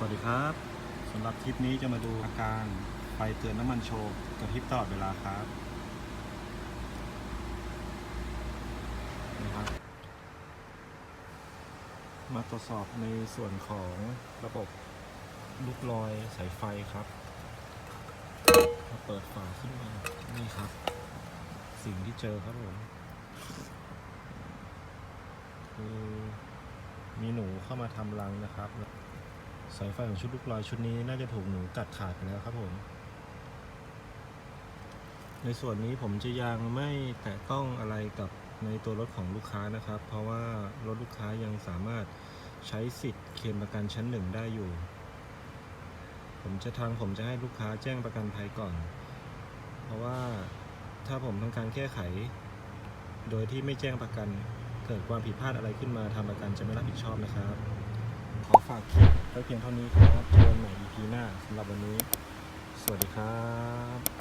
สวัสดีครับสำหรับคลิปนี้จะมาดูอาการไฟเตือนน้ำมันโชว์กระพริบตลอดเวลาครับนะครับ มาตรวจสอบในส่วนของระบบลูกลอยสายไฟครับมาเปิดฝาขึ้นมานี่ครับ สิ่งที่เจอครับผมคือมีหนูเข้ามาทำรังนะครับ สายไฟของชุดลูกลอยชุดนี้น่าจะถูกหนูกัดขาดไปแล้วครับผม ในส่วนนี้ผมจะยังไม่แตะต้องอะไรกับในตัวรถของลูกค้านะครับ เพราะว่ารถลูกค้ายังสามารถใช้สิทธิ์เคลมประกันชั้นหนึ่งได้อยู่ ผมจะทางผมจะให้ลูกค้าแจ้งประกันภัยก่อน เพราะว่าถ้าผมทำการแก้ไข โดยที่ไม่แจ้งประกันเกิดความผิดพลาดอะไรขึ้นมาทางประกันจะไม่รับผิดชอบนะครับ ขอฝากคลิป ไว้เพียงเท่านี้ครับเจอกันใหม่ EP หน้าสำหรับวันนี้ สวัสดีครับ